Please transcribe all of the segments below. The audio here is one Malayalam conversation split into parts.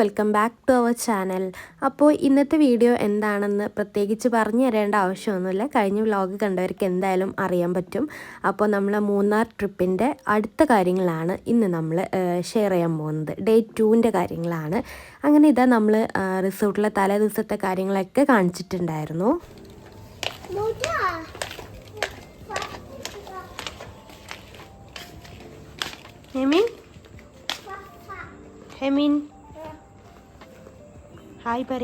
Welcome back to our channel അപ്പോൾ ഇന്നത്തെ വീഡിയോ എന്താണെന്ന് പ്രത്യേകിച്ച് പറഞ്ഞു തരേണ്ട ആവശ്യമൊന്നുമില്ല. കഴിഞ്ഞ വ്ലോഗ് കണ്ടവർക്ക് എന്തായാലും അറിയാൻ പറ്റും. അപ്പോൾ നമ്മൾ മൂന്നാർ ട്രിപ്പിന്റെ അടുത്ത കാര്യങ്ങളാണ് ഇന്ന് നമ്മൾ ഷെയർ ചെയ്യാൻ പോകുന്നത്. ഡേ ടുവിന്റെ കാര്യങ്ങളാണ്. അങ്ങനെ ഇതാ നമ്മൾ റിസോർട്ടിലെ തലേ ദിവസത്തെ കാര്യങ്ങളൊക്കെ കാണിച്ചിട്ടുണ്ടായിരുന്നു. ഹെമീൻ? ഹെമിൻ? ഹായ് പറ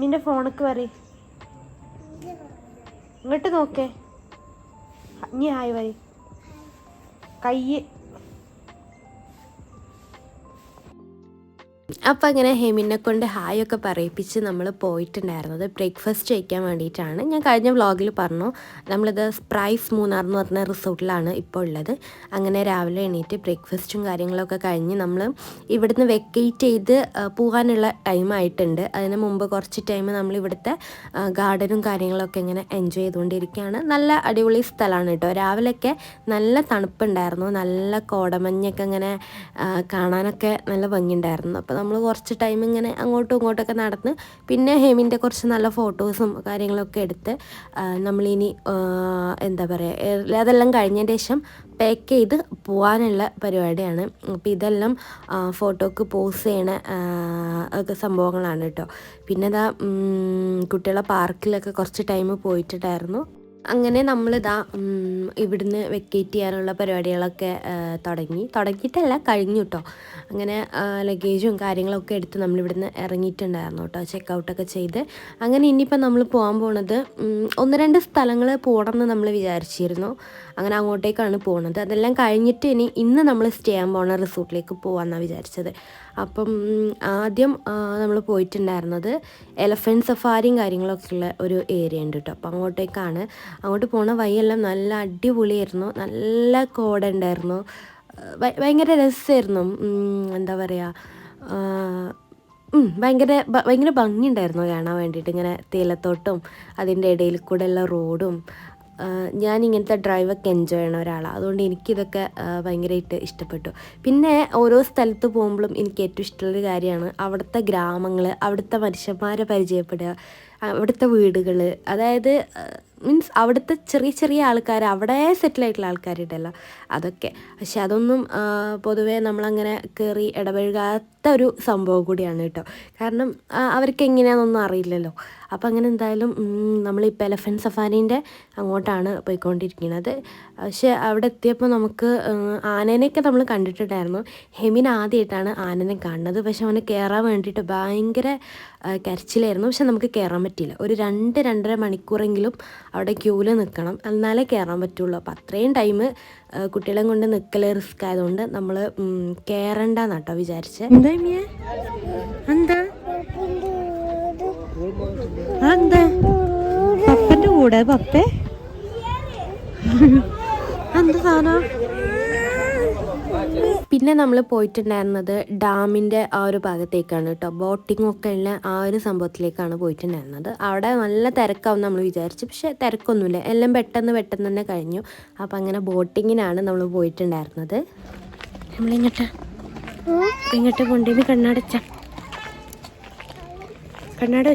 നിന്റെ ഫോണക്ക് പറ ഇങ്ങോട്ട് നോക്കേ. നീ ഹായ് പറ കയ്യ്. അപ്പോൾ അങ്ങനെ ഹെമിനെ കൊണ്ട് ഹായ് ഒക്കെ പറയിപ്പിച്ച് നമ്മൾ പോയിട്ടുണ്ടായിരുന്നത് ബ്രേക്ക്ഫാസ്റ്റ് കഴിക്കാൻ വേണ്ടിയിട്ടാണ്. ഞാൻ കഴിഞ്ഞ വ്ളോഗിൽ പറഞ്ഞു നമ്മളിത് സ്പ്രൈസ് മൂന്നാർ എന്ന് പറഞ്ഞ റിസോർട്ടിലാണ് ഇപ്പോൾ ഉള്ളത്. അങ്ങനെ രാവിലെ എണീറ്റ് ബ്രേക്ക്ഫാസ്റ്റും കാര്യങ്ങളൊക്കെ കഴിഞ്ഞ് നമ്മൾ ഇവിടുന്ന് വെക്കേറ്റ് ചെയ്ത് പോകാനുള്ള ടൈം ആയിട്ടുണ്ട്. അതിന് മുമ്പ് കുറച്ച് ടൈം നമ്മൾ ഇവിടുത്തെ ഗാർഡനും കാര്യങ്ങളൊക്കെ ഇങ്ങനെ എൻജോയ് ചെയ്തുകൊണ്ടിരിക്കുകയാണ്. നല്ല അടിപൊളി സ്ഥലമാണ് കേട്ടോ. രാവിലെയൊക്കെ നല്ല തണുപ്പുണ്ടായിരുന്നു. നല്ല കോടമഞ്ഞൊക്കെ ഇങ്ങനെ കാണാനൊക്കെ നല്ല ഭംഗിയുണ്ടായിരുന്നു. അപ്പോൾ നമ്മൾ കുറച്ച് ടൈം ഇങ്ങനെ അങ്ങോട്ടും ഇങ്ങോട്ടൊക്കെ നടന്ന് പിന്നെ ഹേമിന്റെ കുറച്ച് നല്ല ഫോട്ടോസും കാര്യങ്ങളൊക്കെ എടുത്ത് നമ്മളിനി എന്താ പറയുക അതെല്ലാം കഴിഞ്ഞതിന് ശേഷം പാക്ക് ചെയ്ത് പോകാനുള്ള പരിപാടിയാണ്. അപ്പോൾ ഇതെല്ലാം ഫോട്ടോക്ക് പോസ് ചെയ്യണ ഒക്കെ സംഭവങ്ങളാണ് കേട്ടോ. പിന്നെ ഇതാ കുട്ടികളെ പാർക്കിലൊക്കെ കുറച്ച് ടൈം പോയിട്ടുണ്ടായിരുന്നു അങ്ങനെ നമ്മളിതാ ഇവിടുന്ന് വെക്കേറ്റ് ചെയ്യാനുള്ള പരിപാടികളൊക്കെ തുടങ്ങി. തുടങ്ങിയിട്ടല്ല കഴിഞ്ഞു കേട്ടോ അങ്ങനെ ലഗേജും കാര്യങ്ങളൊക്കെ എടുത്ത് നമ്മളിവിടുന്ന് ഇറങ്ങിയിട്ടുണ്ടായിരുന്നു കേട്ടോ ചെക്കൗട്ടൊക്കെ ചെയ്ത്. അങ്ങനെ ഇനിയിപ്പോൾ നമ്മൾ പോകാൻ പോണത് ഒന്ന് രണ്ട് സ്ഥലങ്ങൾ പോകണം എന്ന് നമ്മൾ വിചാരിച്ചിരുന്നു. അങ്ങനെ അങ്ങോട്ടേക്കാണ് പോണത്. അതെല്ലാം കഴിഞ്ഞിട്ട് ഇനി ഇന്ന് നമ്മൾ സ്റ്റേ ചെയ്യാൻ പോണ റിസോർട്ടിലേക്ക് പോകാമെന്നാണ് വിചാരിച്ചത്. അപ്പം ആദ്യം നമ്മൾ പോയിട്ടുണ്ടായിരുന്നത് എലഫന്റ് സഫാരിയും കാര്യങ്ങളൊക്കെ ഉള്ള ഒരു ഏരിയ ഉണ്ട് കേട്ടോ അപ്പം അങ്ങോട്ടേക്കാണ്. അങ്ങോട്ട് പോണ വഴിയെല്ലാം നല്ല അടിപൊളിയായിരുന്നു. നല്ല കോട ഉണ്ടായിരുന്നു. ഭയങ്കര രസമായിരുന്നു. എന്താ പറയുക ഭയങ്കര ഭയങ്കര ഭംഗി ഭയങ്കര ഭംഗിയുണ്ടായിരുന്നു കാണാൻ വേണ്ടിയിട്ട്. ഇങ്ങനെ തേയിലത്തോട്ടം അതിന്റെ ഇടയിൽ കൂടെ ഉള്ള റോഡും ഞാൻ ഇങ്ങനത്തെ ഡ്രൈവൊക്കെ എൻജോയ് ചെയ്യണ ഒരാളാണ് അതുകൊണ്ട് എനിക്കിതൊക്കെ ഭയങ്കരമായിട്ട് ഇഷ്ടപ്പെട്ടു. പിന്നെ ഓരോ സ്ഥലത്ത് പോകുമ്പോഴും എനിക്ക് ഏറ്റവും ഇഷ്ടമുള്ളൊരു കാര്യമാണ് അവിടുത്തെ ഗ്രാമങ്ങൾ അവിടുത്തെ മനുഷ്യന്മാരെ പരിചയപ്പെടുക അവിടുത്തെ വീടുകൾ അതായത് മീൻസ് അവിടുത്തെ ചെറിയ ചെറിയ ആൾക്കാർ അവിടെ സെറ്റിൽ ആയിട്ടുള്ള ആൾക്കാരുണ്ടല്ലോ. അതൊക്കെ. പക്ഷെ അതൊന്നും പൊതുവേ നമ്മളങ്ങനെ കയറി ഇടപഴകാത്ത ഒരു സംഭവം കൂടിയാണ് കേട്ടോ. കാരണം അവർക്ക് എങ്ങനെയാണെന്നൊന്നും അറിയില്ലല്ലോ. അപ്പോൾ അങ്ങനെ എന്തായാലും നമ്മളിപ്പോൾ എലഫന്റ് സഫാരീന്റെ അങ്ങോട്ടാണ് പോയിക്കൊണ്ടിരിക്കുന്നത്. പക്ഷേ അവിടെ എത്തിയപ്പോൾ നമുക്ക് ആനേനെയൊക്കെ നമ്മൾ കണ്ടിട്ടുണ്ടായിരുന്നു. ഹെമിൻ ആദ്യമായിട്ടാണ് ആനനെ കാണുന്നത്. പക്ഷെ അവന് കയറാൻ വേണ്ടിയിട്ട് ഭയങ്കര കരച്ചിലായിരുന്നു. പക്ഷെ നമുക്ക് കയറാൻ പറ്റിയില്ല. ഒരു രണ്ട് രണ്ടര മണിക്കൂറെങ്കിലും അവിടെ ക്യൂവിൽ നിൽക്കണം. എന്നാലേ കയറാൻ പറ്റുള്ളൂ. അപ്പോൾ അത്രയും ടൈം കുട്ടികളെ കൊണ്ട് നിൽക്കൽ റിസ്ക് ആയതുകൊണ്ട് നമ്മൾ കയറണ്ടെന്ന് കേട്ടോ വിചാരിച്ച്. എന്താ എന്താ? എന്താ കൂടെ പപ്പേ? എന്താ സാധനം? പിന്നെ നമ്മൾ പോയിട്ടുണ്ടായിരുന്നത് ഡാമിന്റെ ആ ഒരു ഭാഗത്തേക്കാണ് കേട്ടോ ബോട്ടിംഗ് ഒക്കെ ഉള്ള ആ ഒരു സംഭവത്തിലേക്കാണ് പോയിട്ടുണ്ടായിരുന്നത്. അവിടെ നല്ല തിരക്കാവും നമ്മൾ വിചാരിച്ചു. പക്ഷേ തിരക്കൊന്നുമില്ല. എല്ലാം പെട്ടെന്ന് പെട്ടെന്ന് തന്നെ കഴിഞ്ഞു. അപ്പം അങ്ങനെ ബോട്ടിങ്ങിനാണ് നമ്മൾ പോയിട്ടുണ്ടായിരുന്നത്. നമ്മളിങ്ങോട്ട്. ഇങ്ങോട്ട് കൊണ്ടുപോയി കണ്ണടച്ച കണ്ണട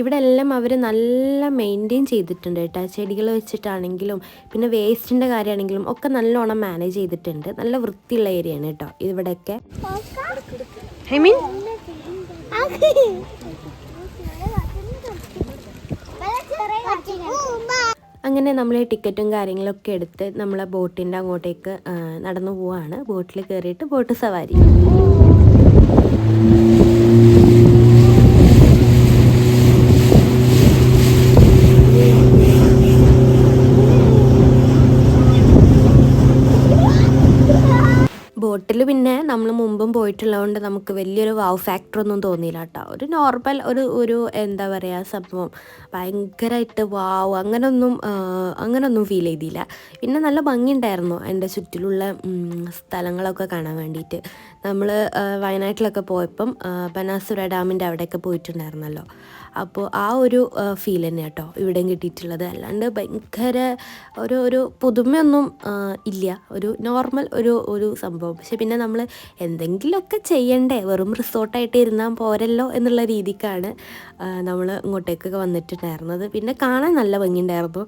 ഇവിടെ എല്ലാം അവർ നല്ല മെയിന്റെയിൻ ചെയ്തിട്ടുണ്ട് കേട്ടോ. ചെടികൾ വെച്ചിട്ടാണെങ്കിലും പിന്നെ വേസ്റ്റിന്റെ കാര്യമാണെങ്കിലും ഒക്കെ നല്ലോണം മാനേജ് ചെയ്തിട്ടുണ്ട്. നല്ല വൃത്തിയുള്ള ഏരിയ ആണ് കേട്ടോ ഇവിടെയൊക്കെ. ഐ മീൻ അങ്ങനെ നമ്മൾ ടിക്കറ്റും കാര്യങ്ങളൊക്കെ എടുത്ത് നമ്മളെ ബോട്ടിന്റെ അങ്ങോട്ടേക്ക് നടന്നു പോവാണ്. ബോട്ടിൽ കയറിയിട്ട് ബോട്ട് സവാരി. ബോട്ടിൽ പിന്നെ നമ്മൾ മുമ്പും പോയിട്ടുള്ളതുകൊണ്ട് നമുക്ക് വലിയൊരു വാവ് ഫാക്ടർ ഒന്നും തോന്നിയില്ല കേട്ടോ ഒരു നോർമൽ ഒരു ഒരു എന്താ പറയുക സംഭവം. ഭയങ്കരമായിട്ട് വാവ് അങ്ങനൊന്നും അങ്ങനൊന്നും ഫീൽ ചെയ്തില്ല. പിന്നെ നല്ല ഭംഗിയുണ്ടായിരുന്നു എന്റെ ചുറ്റിലുള്ള സ്ഥലങ്ങളൊക്കെ കാണാൻ വേണ്ടിയിട്ട് നമ്മൾ വയനാട്ടിലൊക്കെ പോയപ്പം ബനാസുര ഡാമിന്റെ അവിടെയൊക്കെ പോയിട്ടുണ്ടായിരുന്നല്ലോ. അപ്പോൾ ആ ഒരു ഫീൽ തന്നെ കേട്ടോ ഇവിടെയും കിട്ടിയിട്ടുള്ളത്. അല്ലാണ്ട് ഭയങ്കര ഒരു ഒരു പുതുമയൊന്നും ഇല്ല. ഒരു നോർമൽ ഒരു ഒരു സംഭവം. പക്ഷെ പിന്നെ നമ്മൾ എന്തെങ്കിലുമൊക്കെ ചെയ്യണ്ടേ? വെറും റിസോർട്ടായിട്ട് ഇരുന്നാൽ പോരല്ലോ എന്നുള്ള രീതിക്കാണ് നമ്മൾ ഇങ്ങോട്ടേക്കൊക്കെ വന്നിട്ടുണ്ടായിരുന്നത് പിന്നെ കാണാൻ നല്ല ഭംഗിയുണ്ടായിരുന്നു.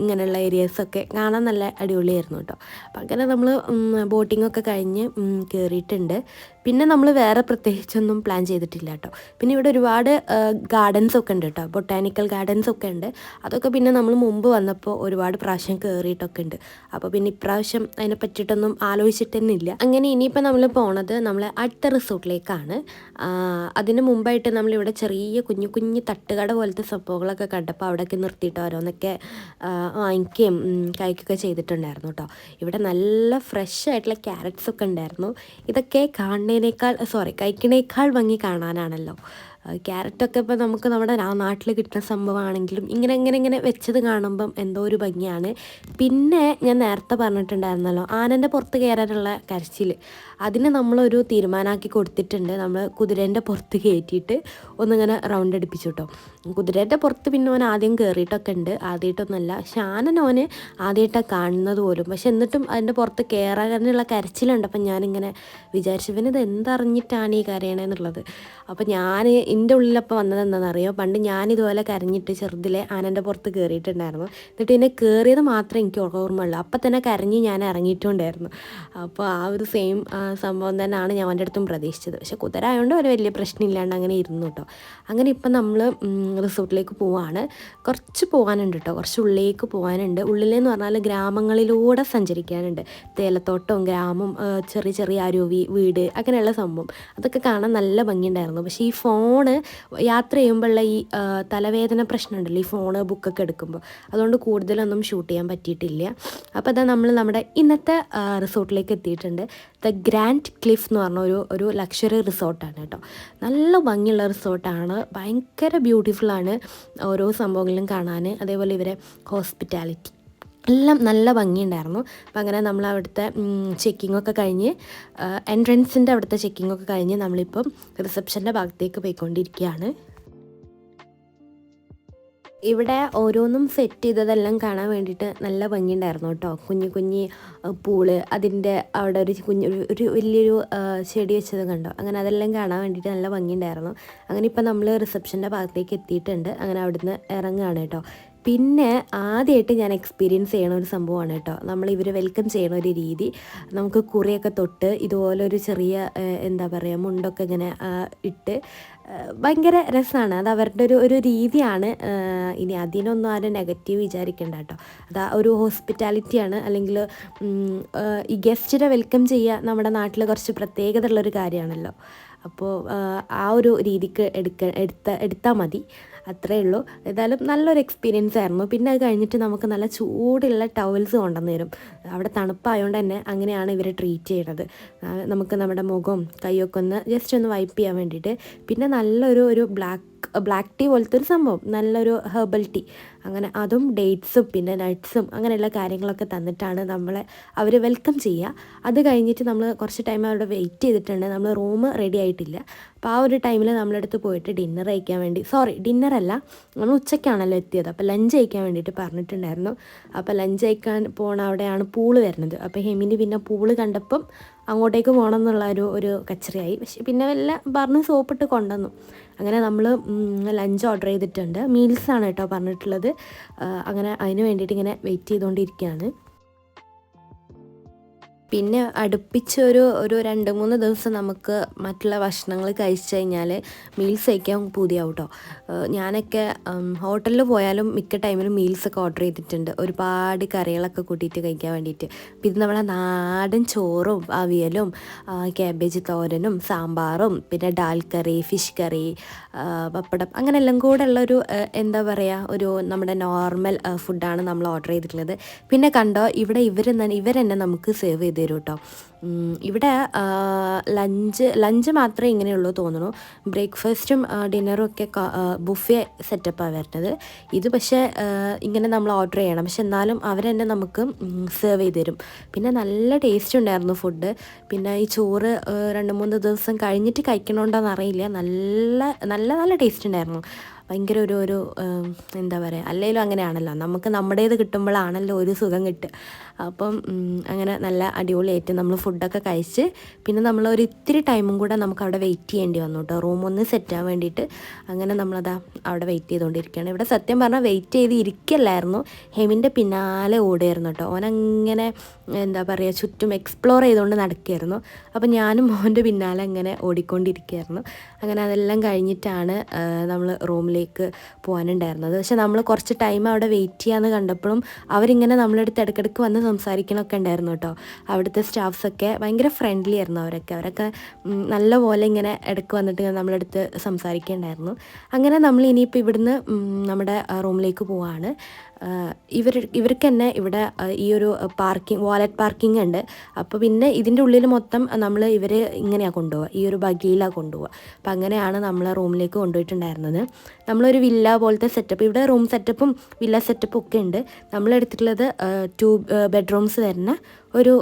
ഇങ്ങനെയുള്ള ഏരിയാസൊക്കെ കാണാൻ നല്ല അടിപൊളിയായിരുന്നു കേട്ടോ. അപ്പം അങ്ങനെ നമ്മൾ ബോട്ടിങ്ങൊക്കെ കഴിഞ്ഞ് കയറിയിട്ടുണ്ട് പിന്നെ നമ്മൾ വേറെ പ്രത്യേകിച്ചൊന്നും പ്ലാൻ ചെയ്തിട്ടില്ല കേട്ടോ. പിന്നെ ഇവിടെ ഒരുപാട് ഗാർഡൻസ് ഒക്കെ ഉണ്ട് കേട്ടോ. ബൊട്ടാനിക്കൽ ഗാർഡൻസ് ഒക്കെ ഉണ്ട്. അതൊക്കെ പിന്നെ നമ്മൾ മുമ്പ് വന്നപ്പോൾ ഒരുപാട് പ്രാവശ്യം കയറിയിട്ടൊക്കെ ഉണ്ട്. അപ്പോൾ പിന്നെ ഇപ്രാവശ്യം അതിനെ പറ്റിയിട്ടൊന്നും ആലോചിച്ചിട്ട് തന്നെ ഇല്ല അങ്ങനെ ഇനിയിപ്പോൾ നമ്മൾ പോണത് നമ്മൾ അടുത്ത റിസോർട്ടിലേക്കാണ്. അതിന് മുമ്പായിട്ട് നമ്മളിവിടെ ചെറിയ കുഞ്ഞു കുഞ്ഞു തട്ടുകട പോലത്തെ സംഭവങ്ങളൊക്കെ കണ്ടപ്പോൾ അവിടെയൊക്കെ നിർത്തിയിട്ട് ഓരോന്നൊക്കെ വാങ്ങിക്കുകയും കഴിക്കുകയൊക്കെ ചെയ്തിട്ടുണ്ടായിരുന്നു കേട്ടോ ഇവിടെ നല്ല ഫ്രഷ് ആയിട്ടുള്ള ക്യാരറ്റ്സ് ഒക്കെ ഉണ്ടായിരുന്നു. ഇതൊക്കെ കാണുന്നതിനേക്കാൾ സോറി കഴിക്കണേക്കാൾ ഭംഗി കാണാനാണല്ലോ. ക്യാരറ്റൊക്കെ ഇപ്പോൾ നമുക്ക് നമ്മുടെ നാട്ടിൽ കിട്ടുന്ന സംഭവമാണെങ്കിലും ഇങ്ങനെ ഇങ്ങനെ ഇങ്ങനെ വെച്ചത് കാണുമ്പം എന്തോ ഒരു ഭംഗിയാണ്. പിന്നെ ഞാൻ നേരത്തെ പറഞ്ഞിട്ടുണ്ടായിരുന്നല്ലോ ആനന്റെ പുറത്ത് കയറാനുള്ള കരച്ചിൽ അതിന് നമ്മളൊരു തീരുമാനമാക്കി കൊടുത്തിട്ടുണ്ട്. നമ്മൾ കുതിരേന്റെ പുറത്ത് കയറ്റിയിട്ട് ഒന്നിങ്ങനെ റൗണ്ട് അടിപ്പിച്ചു കേട്ടോ കുതിരേന്റെ പുറത്ത് പിന്നെ ഓൻ ആദ്യം കയറിയിട്ടൊക്കെ ഉണ്ട്. ആദ്യമായിട്ടൊന്നുമല്ല ഷാനൻ ആനനോന് ആദ്യമായിട്ടാണ് കാണുന്നത് പോലും. പക്ഷെ എന്നിട്ടും അതിന്റെ പുറത്ത് കയറാനുള്ള കരച്ചിലുണ്ട്. അപ്പം ഞാനിങ്ങനെ വിചാരിച്ചു പിന്നെ ഇത് എന്തറിഞ്ഞിട്ടാണ് ഈ കരയണേന്നുള്ളത്. അപ്പം ഞാൻ എന്റെ ഉള്ളിലപ്പോൾ വന്നത് എന്താണെന്നറിയോ പണ്ട് ഞാനിതുപോലെ കരഞ്ഞിട്ട് ചെറുതിലെ ആനന്റെ പുറത്ത് കയറിയിട്ടുണ്ടായിരുന്നു എന്നിട്ട് എന്നെ കയറിയത് മാത്രമേ എനിക്ക് ഓർമ്മയുള്ളൂ. അപ്പം തന്നെ കരഞ്ഞ് ഞാൻ ഇറങ്ങിയിട്ടുണ്ടായിരുന്നു. അപ്പോൾ ആ ഒരു സെയിം സംഭവം തന്നെയാണ് ഞാൻ അവന്റെ അടുത്തും പ്രതീക്ഷിച്ചത്. പക്ഷെ കുതിര ആയതുകൊണ്ട് ഒരു വലിയ പ്രശ്നമില്ലാണ്ട് അങ്ങനെ ഇരുന്നു കേട്ടോ അങ്ങനെ ഇപ്പം നമ്മൾ റിസോർട്ടിലേക്ക് പോവാണ്. കുറച്ച് പോകാനുണ്ട് കേട്ടോ കുറച്ച് ഉള്ളിലേക്ക് പോകാനുണ്ട് ഉള്ളിലെന്ന് പറഞ്ഞാൽ ഗ്രാമങ്ങളിലൂടെ സഞ്ചരിക്കാനുണ്ട്. തേലത്തോട്ടവും ഗ്രാമം ചെറിയ ചെറിയ അരുവി വീട് അങ്ങനെയുള്ള സംഭവം. അതൊക്കെ കാണാൻ നല്ല ഭംഗിയുണ്ടായിരുന്നു. പക്ഷേ ഈ ഫോണ് യാത്ര ചെയ്യുമ്പോഴുള്ള ഈ തലവേദന പ്രശ്നമുണ്ടല്ലോ ഈ ഫോണ് ബുക്കൊക്കെ എടുക്കുമ്പോൾ. അതുകൊണ്ട് കൂടുതലൊന്നും ഷൂട്ട് ചെയ്യാൻ പറ്റിയിട്ടില്ല. അപ്പോൾ അതാ നമ്മൾ നമ്മുടെ ഇന്നത്തെ റിസോർട്ടിലേക്ക് എത്തിയിട്ടുണ്ട്. ദ ഗ്രാൻഡ് ക്ലിഫ് എന്ന് പറഞ്ഞ ഒരു ഒരു ലക്ഷറി റിസോർട്ടാണ് കേട്ടോ. നല്ല ഭംഗിയുള്ള റിസോർട്ടാണ്. ഭയങ്കര ബ്യൂട്ടിഫുള്ളാണ് ഓരോ സംഭവങ്ങളിലും കാണാൻ. അതേപോലെ ഇവരെ ഹോസ്പിറ്റാലിറ്റി. എല്ലാം നല്ല ഭംഗിയുണ്ടായിരുന്നു. അപ്പം അങ്ങനെ നമ്മൾ അവിടുത്തെ ചെക്കിങ്ങൊക്കെ കഴിഞ്ഞ് എൻട്രൻസിന്റെ അവിടുത്തെ ചെക്കിങ്ങൊക്കെ കഴിഞ്ഞ് നമ്മളിപ്പം റിസപ്ഷന്റെ ഭാഗത്തേക്ക് പോയിക്കൊണ്ടിരിക്കുകയാണ്. ഇവിടെ ഓരോന്നും സെറ്റ് ചെയ്തതെല്ലാം കാണാൻ വേണ്ടിയിട്ട് നല്ല ഭംഗിയുണ്ടായിരുന്നു കേട്ടോ. കുഞ്ഞു കുഞ്ഞി പൂൾ അതിന്റെ അവിടെ ഒരു കുഞ്ഞു ഒരു വലിയൊരു ചെടി വെച്ചത് കണ്ടോ? അങ്ങനെ അതെല്ലാം കാണാൻ വേണ്ടിയിട്ട് നല്ല ഭംഗിയുണ്ടായിരുന്നു. അങ്ങനെ ഇപ്പം നമ്മൾ റിസപ്ഷന്റെ ഭാഗത്തേക്ക് എത്തിയിട്ടുണ്ട്. അങ്ങനെ അവിടുന്ന് ഇറങ്ങുകയാണ് കേട്ടോ. പിന്നെ ആദ്യമായിട്ട് ഞാൻ എക്സ്പീരിയൻസ് ചെയ്യണ ഒരു സംഭവമാണ് കേട്ടോ. നമ്മൾ ഇവർ വെൽക്കം ചെയ്യണ ഒരു രീതി. നമുക്ക് കുറിയൊക്കെ തൊട്ട് ഇതുപോലെ ഒരു ചെറിയ എന്താ പറയുക മുണ്ടൊക്കെ ഇങ്ങനെ ഇട്ട് ഭയങ്കര രസമാണ് അത് അവരുടെ ഒരു ഒരു രീതിയാണ്. ഇനി അതിനൊന്നും ആരും നെഗറ്റീവ് വിചാരിക്കേണ്ട കേട്ടോ. അത് ഒരു ഹോസ്പിറ്റാലിറ്റിയാണ് അല്ലെങ്കിൽ ഈ ഗസ്റ്റിനെ വെൽക്കം ചെയ്യുക നമ്മുടെ നാട്ടിൽ കുറച്ച് പ്രത്യേകത ഉള്ളൊരു കാര്യമാണല്ലോ. അപ്പോൾ ആ ഒരു രീതിക്ക് എടുക്ക എടുത്ത എടുത്താൽ മതി. അത്രേ ഉള്ളൂ. ഏതായാലും നല്ലൊരു എക്സ്പീരിയൻസ് ആയിരുന്നു. പിന്നെ അത് കഴിഞ്ഞിട്ട് നമുക്ക് നല്ല ചൂടുള്ള ടവൽസ് കൊണ്ടുവന്ന് തരും. അവിടെ തണുപ്പായതുകൊണ്ട് തന്നെ അങ്ങനെയാണ് ഇവരെ ട്രീറ്റ് ചെയ്യണത്. നമുക്ക് നമ്മുടെ മുഖവും കൈയൊക്കെ ഒന്ന് ജസ്റ്റ് ഒന്ന് വൈപ്പ് ചെയ്യാൻ വേണ്ടിയിട്ട്. പിന്നെ നല്ലൊരു ഒരു ബ്ലാക്ക് ബ്ലാക്ക് ടീ പോലത്തെ ഒരു സംഭവം. നല്ലൊരു ഹെർബൽ ടീ. അങ്ങനെ അതും ഡേറ്റ്സും പിന്നെ നട്ട്സും അങ്ങനെയുള്ള കാര്യങ്ങളൊക്കെ തന്നിട്ടാണ് നമ്മളെ അവർ വെൽക്കം ചെയ്യുക. അത് കഴിഞ്ഞിട്ട് നമ്മൾ കുറച്ച് ടൈം അവിടെ വെയിറ്റ് ചെയ്തിട്ടുണ്ട്. നമ്മൾ റൂം റെഡി ആയിട്ടില്ല. അപ്പോൾ ആ ഒരു ടൈമിൽ നമ്മളടുത്ത് പോയിട്ട് ഡിന്നർ കഴിക്കാൻ വേണ്ടി സോറി ഡിന്നറല്ല നമ്മൾ ഉച്ചയ്ക്കാണല്ലോ എത്തിയത്. അപ്പോൾ ലഞ്ച് കഴിക്കാൻ വേണ്ടിയിട്ട് പറഞ്ഞിട്ടുണ്ടായിരുന്നു. അപ്പോൾ ലഞ്ച് കഴിക്കാൻ പോണ അവിടെയാണ് പൂൾ വരുന്നത്. അപ്പോൾ ഹെമിന് പിന്നെ പൂൾ കണ്ടപ്പം അങ്ങോട്ടേക്ക് പോകണം എന്നുള്ള ഒരു ഒരു കച്ചറിയായി. പക്ഷെ പിന്നെ വല്ല പറഞ്ഞ് സോപ്പിട്ട് കൊണ്ടുവന്നു. അങ്ങനെ നമ്മൾ ലഞ്ച് ഓർഡർ ചെയ്തിട്ടുണ്ട്. മീൽസാണ് കേട്ടോ പറഞ്ഞിട്ടുള്ളത്. അങ്ങനെ അതിന് വേണ്ടിയിട്ട് ഇങ്ങനെ വെയിറ്റ് ചെയ്തുകൊണ്ടിരിക്കുകയാണ് പിന്നെ അടുപ്പിച്ച് ഒരു രണ്ട് മൂന്ന് ദിവസം നമുക്ക് മറ്റുള്ള ഭക്ഷണങ്ങൾ കഴിച്ചു കഴിഞ്ഞാൽ മീൽസ് കഴിക്കാൻ പൂതിയാവും കേട്ടോ ഞാനൊക്കെ ഹോട്ടലിൽ പോയാലും മിക്ക ടൈമിലും മീൽസൊക്കെ ഓർഡർ ചെയ്തിട്ടുണ്ട്. ഒരുപാട് കറികളൊക്കെ കൂട്ടിയിട്ട് കഴിക്കാൻ വേണ്ടിയിട്ട്. പിന്നെ നമ്മുടെ നാടൻ ചോറും അവിയലും ക്യാബേജ് തോരനും സാമ്പാറും പിന്നെ ഡാൽ കറി ഫിഷ് കറി പപ്പടം അങ്ങനെ എല്ലാം കൂടെ ഉള്ളൊരു എന്താ പറയുക ഒരു നമ്മുടെ നോർമൽ ഫുഡാണ് നമ്മൾ ഓർഡർ ചെയ്തിട്ടുള്ളത്. പിന്നെ കണ്ടോ ഇവിടെ ഇവർ ഇവരെന്നെ നമുക്ക് സെർവ് ചെയ്ത് തരും കേട്ടോ ഇവിടെ ലഞ്ച് ലഞ്ച് മാത്രമേ ഇങ്ങനെയുള്ളൂ തോന്നുന്നു. ബ്രേക്ക്ഫാസ്റ്റും ഡിന്നറും ഒക്കെ ബുഫേ സെറ്റപ്പാണ് വരുന്നത്. ഇത് പക്ഷേ ഇങ്ങനെ നമ്മൾ ഓർഡർ ചെയ്യണം. പക്ഷെ എന്നാലും തന്നെ നമുക്ക് സെർവ് ചെയ്ത് തരും പിന്നെ നല്ല ടേസ്റ്റ് ഉണ്ടായിരുന്നു ഫുഡ് പിന്നെ ഈ ചോറ് രണ്ട് മൂന്ന് ദിവസം കഴിഞ്ഞിട്ട് കഴിക്കണോണ്ടോന്ന് അറിയില്ല. നല്ല നല്ല നല്ല ടേസ്റ്റ് ഉണ്ടായിരുന്നു. ഭയങ്കര ഒരു ഒരു എന്താ പറയുക അല്ലെങ്കിലും അങ്ങനെയാണല്ലോ. നമുക്ക് നമ്മുടേത് കിട്ടുമ്പോഴാണല്ലോ ഒരു സുഖം കിട്ടുക. അപ്പം അങ്ങനെ നല്ല അടിപൊളിയായിട്ട് നമ്മൾ ഫുഡൊക്കെ കഴിച്ച് പിന്നെ നമ്മൾ ഒരു ഇത്തിരി ടൈമും കൂടെ നമുക്ക് അവിടെ വെയിറ്റ് ചെയ്യേണ്ടി വന്നു കേട്ടോ. റൂം ഒന്ന് സെറ്റ് ആവാൻ വേണ്ടിയിട്ട് അങ്ങനെ നമ്മളതാ അവിടെ വെയിറ്റ് ചെയ്തുകൊണ്ടിരിക്കുകയാണ് ഇവിടെ സത്യം പറഞ്ഞാൽ വെയിറ്റ് ചെയ്ത് ഇരിക്കല്ലായിരുന്നു. ഹെമിന്റെ പിന്നാലെ ഓടുമായിരുന്നു കേട്ടോ. ഓനങ്ങനെ എന്താ പറയുക ചുറ്റും എക്സ്പ്ലോർ ചെയ്തുകൊണ്ട് നടക്കുകയായിരുന്നു അപ്പോൾ ഞാനും മോന്റെ പിന്നാലെ അങ്ങനെ ഓടിക്കൊണ്ടിരിക്കുകയായിരുന്നു അങ്ങനെ അതെല്ലാം കഴിഞ്ഞിട്ടാണ് നമ്മൾ റൂമിലേക്ക് പോകാനുണ്ടായിരുന്നത്. പക്ഷെ നമ്മൾ കുറച്ച് ടൈം അവിടെ വെയിറ്റ് ചെയ്യാമെന്ന് കണ്ടപ്പോഴും അവരിങ്ങനെ നമ്മളെ അടുത്ത് ഇടയ്ക്കിടയ്ക്ക് വന്ന് സംസാരിക്കണമൊക്കെ ഉണ്ടായിരുന്നു കേട്ടോ. അവിടുത്തെ സ്റ്റാഫ്സൊക്കെ ഭയങ്കര ഫ്രണ്ട്ലി ആയിരുന്നു അവരൊക്കെ. അവരൊക്കെ നല്ലപോലെ നല്ല പോലെ ഇങ്ങനെ ഇടയ്ക്ക് വന്നിട്ട് ഇങ്ങനെ നമ്മളടുത്ത് സംസാരിക്കേണ്ടായിരുന്നു. അങ്ങനെ നമ്മൾ ഇനിയിപ്പോൾ ഇവിടുന്ന് നമ്മുടെ റൂമിലേക്ക് പോവാണ്. ഇവർ ഇവർക്ക് തന്നെ ഇവിടെ ഈ ഒരു പാർക്കിംഗ് വാലറ്റ് പാർക്കിംഗ് ഉണ്ട്. അപ്പോൾ പിന്നെ ഇതിന്റെ ഉള്ളിൽ മൊത്തം നമ്മൾ ഇവർ ഇങ്ങനെയാണ് കൊണ്ടുപോവുക ഈ ഒരു ബഗിയിലാണ് കൊണ്ടുപോവുക അപ്പോൾ അങ്ങനെയാണ് നമ്മൾ റൂമിലേക്ക് കൊണ്ടുപോയിട്ടുണ്ടായിരുന്നത്. നമ്മളൊരു വില്ല പോലത്തെ സെറ്റപ്പ് ഇവിടെ റൂം സെറ്റപ്പും വില്ല സെറ്റപ്പും ഒക്കെ ഉണ്ട്. നമ്മൾ എടുത്തിട്ടുള്ളത് ടു ബെഡ്റൂംസ് വരുന്ന ഒരു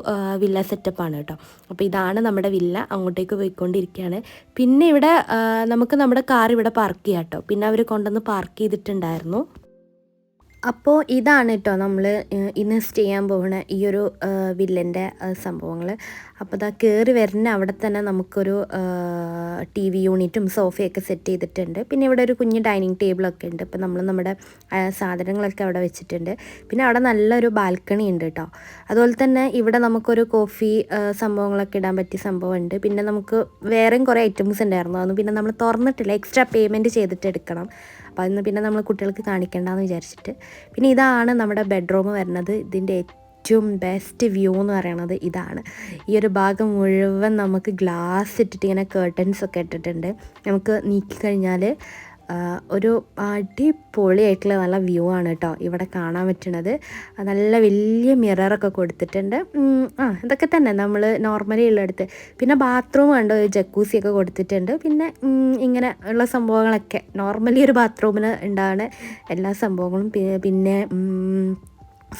വില്ല സെറ്റപ്പാണ് കേട്ടോ. അപ്പോൾ ഇതാണ് നമ്മുടെ വില്ല. അങ്ങോട്ടേക്ക് പോയിക്കൊണ്ടിരിക്കുകയാണ്. പിന്നെ ഇവിടെ നമുക്ക് നമ്മുടെ കാർ ഇവിടെ പാർക്ക് ചെയ്യാം കേട്ടോ. പിന്നെ അവർ കൊണ്ടുവന്ന് പാർക്ക് ചെയ്തിട്ടുണ്ടായിരുന്നു. അപ്പോൾ ഇതാണ് കേട്ടോ നമ്മൾ ഇന്ന് ചെയ്യാൻ പോകുന്ന ഈ ഒരു വില്ലന്റെ സംഭവങ്ങൾ അപ്പോൾ ഇതാ കയറി വരുന്ന അവിടെ തന്നെ നമുക്കൊരു ടി വി യൂണിറ്റും സോഫയൊക്കെ സെറ്റ് ചെയ്തിട്ടുണ്ട്. പിന്നെ ഇവിടെ ഒരു കുഞ്ഞ് ഡൈനിങ് ടേബിളൊക്കെ ഉണ്ട്. ഇപ്പോൾ നമ്മൾ നമ്മുടെ സാധനങ്ങളൊക്കെ അവിടെ വെച്ചിട്ടുണ്ട്. പിന്നെ അവിടെ നല്ലൊരു ബാൽക്കണി ഉണ്ട് കേട്ടോ അതുപോലെ തന്നെ ഇവിടെ നമുക്കൊരു കോഫി സംഭവങ്ങളൊക്കെ ഇടാൻ പറ്റിയ സംഭവമുണ്ട്. പിന്നെ നമുക്ക് വേറെയും കുറേ ഐറ്റംസ് ഉണ്ടായിരുന്നു. അതൊന്നും പിന്നെ നമ്മൾ തുറന്നിട്ടില്ല. എക്സ്ട്രാ പേയ്മെന്റ് ചെയ്തിട്ട് എടുക്കണം. അപ്പോൾ അതൊന്നും പിന്നെ നമ്മൾ കുട്ടികൾക്ക് കാണിക്കേണ്ടെന്ന് വിചാരിച്ചിട്ട്. പിന്നെ ഇതാണ് നമ്മുടെ ബെഡ്റൂം വരുന്നത്. ഇതിന്റെ ഏറ്റവും ബെസ്റ്റ് വ്യൂ എന്ന് പറയണത് ഇതാണ്. ഈ ഒരു ഭാഗം മുഴുവൻ നമുക്ക് ഗ്ലാസ് ഇട്ടിട്ട് ഇങ്ങനെ കേർട്ടൻസ് ഒക്കെ ഇട്ടിട്ടുണ്ട്. നമുക്ക് നീക്കി കഴിഞ്ഞാൽ ഒരു അടിപൊളിയായിട്ടുള്ള നല്ല വ്യൂ ആണ് കേട്ടോ ഇവിടെ കാണാൻ പറ്റുന്നത് നല്ല വലിയ മിററൊക്കെ കൊടുത്തിട്ടുണ്ട്. ആ ഇതൊക്കെ തന്നെ നമ്മൾ നോർമലി ഉള്ളടുത്ത്. പിന്നെ ബാത്റൂം ഉണ്ട് ഒരു ജക്കൂസിയൊക്കെ കൊടുത്തിട്ടുണ്ട്. പിന്നെ ഇങ്ങനെ ഉള്ള സംഭവങ്ങളൊക്കെ. നോർമലി ഒരു ബാത്റൂമിന് ഉണ്ടാണ് എല്ലാ സംഭവങ്ങളും. പിന്നെ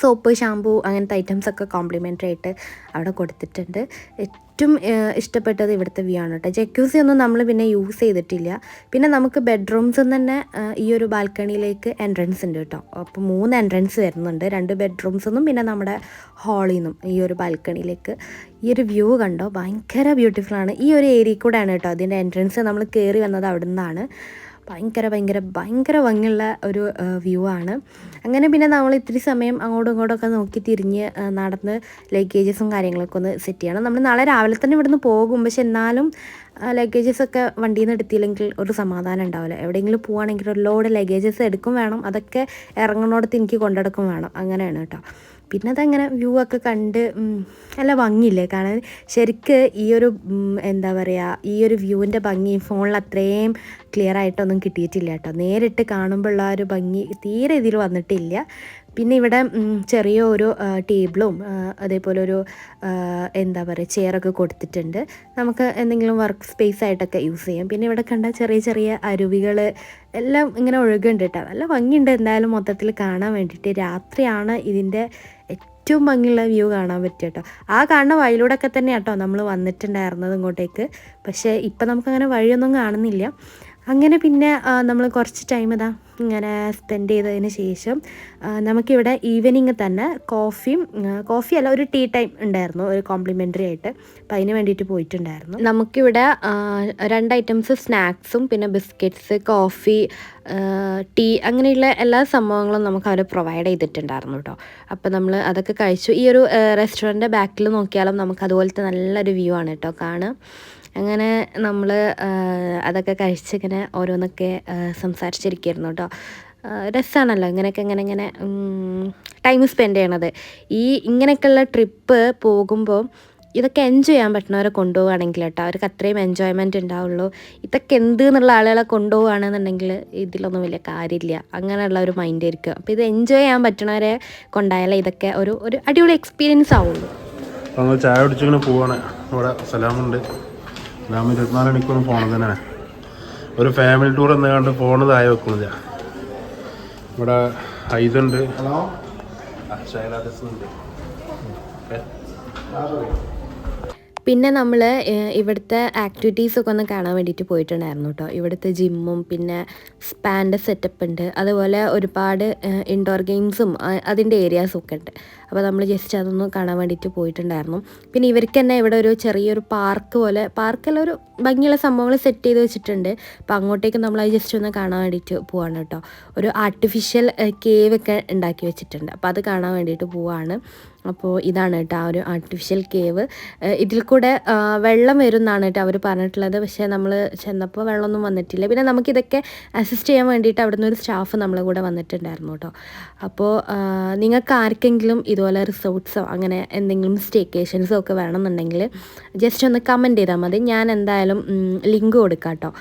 സോപ്പ് ഷാമ്പു അങ്ങനത്തെ ഐറ്റംസ് ഒക്കെ കോംപ്ലിമെന്ററി ആയിട്ട് അവിടെ കൊടുത്തിട്ടുണ്ട്. ഏറ്റവും ഇഷ്ടപ്പെട്ടത് ഇവിടുത്തെ വ്യൂ ആണ് കേട്ടോ. ജക്യൂസി ഒന്നും നമ്മൾ പിന്നെ യൂസ് ചെയ്തിട്ടില്ല. പിന്നെ നമുക്ക് ബെഡ്റൂംസിൽ തന്നെ ഈ ഒരു ബാൽക്കണിയിലേക്ക് എൻട്രൻസ് ഉണ്ട് കേട്ടോ. അപ്പോൾ മൂന്ന് എൻട്രൻസ് വരുന്നുണ്ട്. രണ്ട് ബെഡ്റൂംസിൽ പിന്നെ നമ്മുടെ ഹാളിൽ നിന്നും ഈ ഒരു ബാൽക്കണിയിലേക്ക്. ഈ ഒരു വ്യൂ കണ്ടോ? ഭയങ്കര ബ്യൂട്ടിഫുൾ ആണ്. ഈ ഒരു ഏരിയ കൂടെയാണ് കേട്ടോ അതിന്റെ എൻട്രൻസ് നമ്മൾ കയറി വന്നത് അവിടെ നിന്നാണ് ഭയങ്കര ഭയങ്കര ഭയങ്കര ഭംഗിയുള്ള ഒരു വ്യൂ ആണ്. അങ്ങനെ പിന്നെ നമ്മൾ ഇത്തിരി സമയം അങ്ങോട്ടും ഇങ്ങോട്ടൊക്കെ നോക്കി തിരിഞ്ഞ് നടന്ന് ലഗേജസും കാര്യങ്ങളൊക്കെ ഒന്ന് സെറ്റ് ചെയ്യണം. നമ്മൾ നാളെ രാവിലെ തന്നെ ഇവിടുന്ന് പോകും. പക്ഷെ എന്നാലും ലഗേജസ് ഒക്കെ വണ്ടിയിൽ നിന്ന് എടുത്തില്ലെങ്കിൽ ഒരു സമാധാനം ഉണ്ടാവില്ല. എവിടെയെങ്കിലും പോവുകയാണെങ്കിൽ ഒരു ലോഡ് ലഗേജസ് എടുക്കും വേണം. അതൊക്കെ ഇറങ്ങുന്നിടത്ത് എനിക്ക് കൊണ്ടെടുക്കും വേണം. അങ്ങനെയാണ് കേട്ടോ. പിന്നെ അതങ്ങനെ വ്യൂ ഒക്കെ കണ്ട് നല്ല ഭംഗിയില്ലേ കാണാൻ? ശരിക്ക് ഈ ഒരു എന്താ പറയുക ഈ ഒരു വ്യൂവിന്റെ ഭംഗി ഫോണിൽ അത്രയും ക്ലിയർ ആയിട്ടൊന്നും കിട്ടിയിട്ടില്ല കേട്ടോ. നേരിട്ട് കാണുമ്പോഴുള്ള ആ ഒരു ഭംഗി തീരെ ഇതിൽ വന്നിട്ടില്ല. പിന്നെ ഇവിടെ ചെറിയ ഒരു ടേബിളും അതേപോലെ ഒരു എന്താ പറയുക ചെയറൊക്കെ കൊടുത്തിട്ടുണ്ട്. നമുക്ക് എന്തെങ്കിലും വർക്ക് സ്പേസ് ആയിട്ടൊക്കെ യൂസ് ചെയ്യാം. പിന്നെ ഇവിടെ കണ്ട ചെറിയ ചെറിയ അരുവികൾ എല്ലാം ഇങ്ങനെ ഒഴുകുന്നുണ്ട് കേട്ടോ. നല്ല ഭംഗിയുണ്ട് എന്തായാലും മൊത്തത്തിൽ കാണാൻ വേണ്ടിയിട്ട്. രാത്രിയാണ് ഇതിന്റെ ഏറ്റവും ഭംഗിയുള്ള വ്യൂ കാണാൻ പറ്റുക കേട്ടോ. ആ കാണുന്ന വഴിയിലൂടെ ഒക്കെ തന്നെ കേട്ടോ നമ്മൾ വന്നിട്ടുണ്ടായിരുന്നത് ഇങ്ങോട്ടേക്ക്. പക്ഷേ ഇപ്പം നമുക്കങ്ങനെ വഴിയൊന്നും കാണുന്നില്ല. അങ്ങനെ പിന്നെ നമ്മൾ കുറച്ച് ടൈം ഇതാ ഇങ്ങനെ സ്പെൻഡ് ചെയ്തതിന് ശേഷം നമുക്കിവിടെ ഈവനിങ് തന്നെ കോഫിയും കോഫി അല്ല ഒരു ടീ ടൈം ഉണ്ടായിരുന്നു ഒരു കോംപ്ലിമെന്ററി ആയിട്ട്. അപ്പം അതിന് വേണ്ടിയിട്ട് പോയിട്ടുണ്ടായിരുന്നു. നമുക്കിവിടെ രണ്ട് ഐറ്റംസ് സ്നാക്സും പിന്നെ ബിസ്ക്കറ്റ്സ് കോഫി ടീ അങ്ങനെയുള്ള എല്ലാ സംഭവങ്ങളും നമുക്ക് അവർ പ്രൊവൈഡ് ചെയ്തിട്ടുണ്ടായിരുന്നു കേട്ടോ. അപ്പോൾ നമ്മൾ അതൊക്കെ കഴിച്ചു. ഈ ഒരു റെസ്റ്റോറന്റ് ബാക്കിൽ നോക്കിയാലും നമുക്ക് അതുപോലത്തെ നല്ലൊരു വ്യൂ ആണ് കേട്ടോ കാണുക. അങ്ങനെ നമ്മൾ അതൊക്കെ കഴിച്ചിങ്ങനെ ഓരോന്നൊക്കെ സംസാരിച്ചിരിക്കുകയായിരുന്നു കേട്ടോ രസമാണല്ലോ ഇങ്ങനെയൊക്കെ ഇങ്ങനെ ഇങ്ങനെ ടൈം സ്പെൻഡ് ചെയ്യണത്. ഈ ഇങ്ങനെയൊക്കെയുള്ള ട്രിപ്പ് പോകുമ്പോൾ ഇതൊക്കെ എൻജോയ് ചെയ്യാൻ പറ്റുന്നവരെ കൊണ്ടുപോവുകയാണെങ്കിൽ കേട്ടോ അവർക്ക് അത്രയും എൻജോയ്മെന്റ് ഉണ്ടാവുള്ളൂ. ഇതൊക്കെ എന്ത് എന്നുള്ള ആളുകളെ കൊണ്ടുപോവുകയാണെന്നുണ്ടെങ്കിൽ ഇതിലൊന്നും വലിയ കാര്യമില്ല. അങ്ങനെയുള്ള ഒരു മൈൻഡ് ആയിരിക്കും. അപ്പോൾ ഇത് എൻജോയ് ചെയ്യാൻ പറ്റുന്നവരെ കൊണ്ടായാലേ ഇതൊക്കെ ഒരു ഒരു അടിപൊളി എക്സ്പീരിയൻസ് ആവുള്ളൂ. ചായ കുടിച്ചിങ്ങനെ പോവാണ്. ഇവിടെ സലാമുണ്ട്. സലാം ഇരുപത്തിനാല് മണിക്കൂറും ഫോണിൽ തന്നെയാണ്. ഒരു ഫാമിലി ടൂർ എന്ന് കണ്ട് ഫോണ് താഴെ വെക്കുന്നില്ല. ഇവിടെ ഹൈതുണ്ട് പിന്നെ നമ്മൾ ഇവിടുത്തെ ആക്ടിവിറ്റീസൊക്കെ ഒന്ന് കാണാൻ വേണ്ടിയിട്ട് പോയിട്ടുണ്ടായിരുന്നു കേട്ടോ ഇവിടുത്തെ ജിമ്മും പിന്നെ സ്പാന്റെ സെറ്റപ്പ് ഉണ്ട്. അതുപോലെ ഒരുപാട് ഇൻഡോർ ഗെയിംസും അതിന്റെ ഏരിയാസും ഒക്കെ ഉണ്ട്. അപ്പോൾ നമ്മൾ ജസ്റ്റ് അതൊന്ന് കാണാൻ വേണ്ടിയിട്ട് പോയിട്ടുണ്ടായിരുന്നു. പിന്നെ ഇവർക്ക് തന്നെ ഇവിടെ ഒരു ചെറിയൊരു പാർക്ക് പോലെ പാർക്കെല്ലാം ഒരു ഭംഗിയുള്ള സംഭവങ്ങൾ സെറ്റ് ചെയ്ത് വെച്ചിട്ടുണ്ട്. അപ്പോൾ അങ്ങോട്ടേക്ക് നമ്മൾ അത് ജസ്റ്റ് ഒന്ന് കാണാൻ വേണ്ടിയിട്ട് പോവാണ് കേട്ടോ ഒരു ആർട്ടിഫിഷ്യൽ കേവ് ഒക്കെ ഉണ്ടാക്കി വെച്ചിട്ടുണ്ട്. അപ്പോൾ അത് കാണാൻ വേണ്ടിയിട്ട് പോവാണ്. അപ്പോൾ ഇതാണ് കേട്ടോ ആ ഒരു ആർട്ടിഫിഷ്യൽ കേവ് ഇതിൽ കൂടെ വെള്ളം വരും എന്നാണ് കേട്ടോ അവർ പറഞ്ഞിട്ടുള്ളത്. പക്ഷേ നമ്മൾ ചെന്നപ്പോൾ വെള്ളമൊന്നും വന്നിട്ടില്ല. പിന്നെ നമുക്കിതൊക്കെ അസിസ്റ്റ് ചെയ്യാൻ വേണ്ടിയിട്ട് അവിടുന്ന് ഒരു സ്റ്റാഫ് നമ്മളെ കൂടെ വന്നിട്ടുണ്ടായിരുന്നു കേട്ടോ. അപ്പോൾ നിങ്ങൾക്ക് ആർക്കെങ്കിലും ഇതുപോലെ റിസോർട്ട്സോ അങ്ങനെ എന്തെങ്കിലും സ്റ്റേക്കേഷൻസോ ഒക്കെ വേണമെന്നുണ്ടെങ്കിൽ ജസ്റ്റ് ഒന്ന് കമന്റ് ചെയ്താൽ മതി. ഞാൻ എന്തായാലും ലിങ്ക് കൊടുക്കാം കേട്ടോ.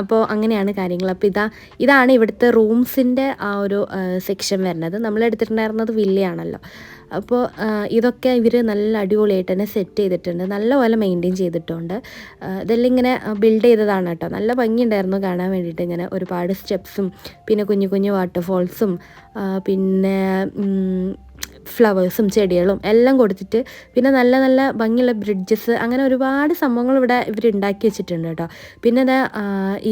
അപ്പോൾ അങ്ങനെയാണ് കാര്യങ്ങൾ. അപ്പോൾ ഇതാ ഇതാണ് ഇവിടുത്തെ റൂംസിന്റെ ആ ഒരു സെക്ഷൻ വരുന്നത്. നമ്മൾ എടുത്തിട്ടുണ്ടായിരുന്നത് വില്ലയാണല്ലോ. അപ്പോൾ ഇതൊക്കെ ഇവർ നല്ല അടിപൊളിയായിട്ട് തന്നെ സെറ്റ് ചെയ്തിട്ടുണ്ട്. നല്ലപോലെ മെയിന്റെയിൻ ചെയ്തിട്ടുണ്ട്. ഇതെല്ലാം ഇങ്ങനെ ബിൽഡ് ചെയ്തതാണ് കേട്ടോ. നല്ല ഭംഗിയുണ്ടായിരുന്നു കാണാൻ വേണ്ടിയിട്ട് ഇങ്ങനെ ഒരുപാട് സ്റ്റെപ്സും പിന്നെ കുഞ്ഞു കുഞ്ഞു വാട്ടർഫോൾസും പിന്നെ ഫ്ലവേഴ്സും ചെടികളും എല്ലാം കൊടുത്തിട്ട് പിന്നെ നല്ല നല്ല ഭംഗിയുള്ള ബ്രിഡ്ജസ് അങ്ങനെ ഒരുപാട് സംഭവങ്ങൾ ഇവിടെ ഇവർ ഉണ്ടാക്കി വെച്ചിട്ടുണ്ട് കേട്ടോ. പിന്നെ ദാ,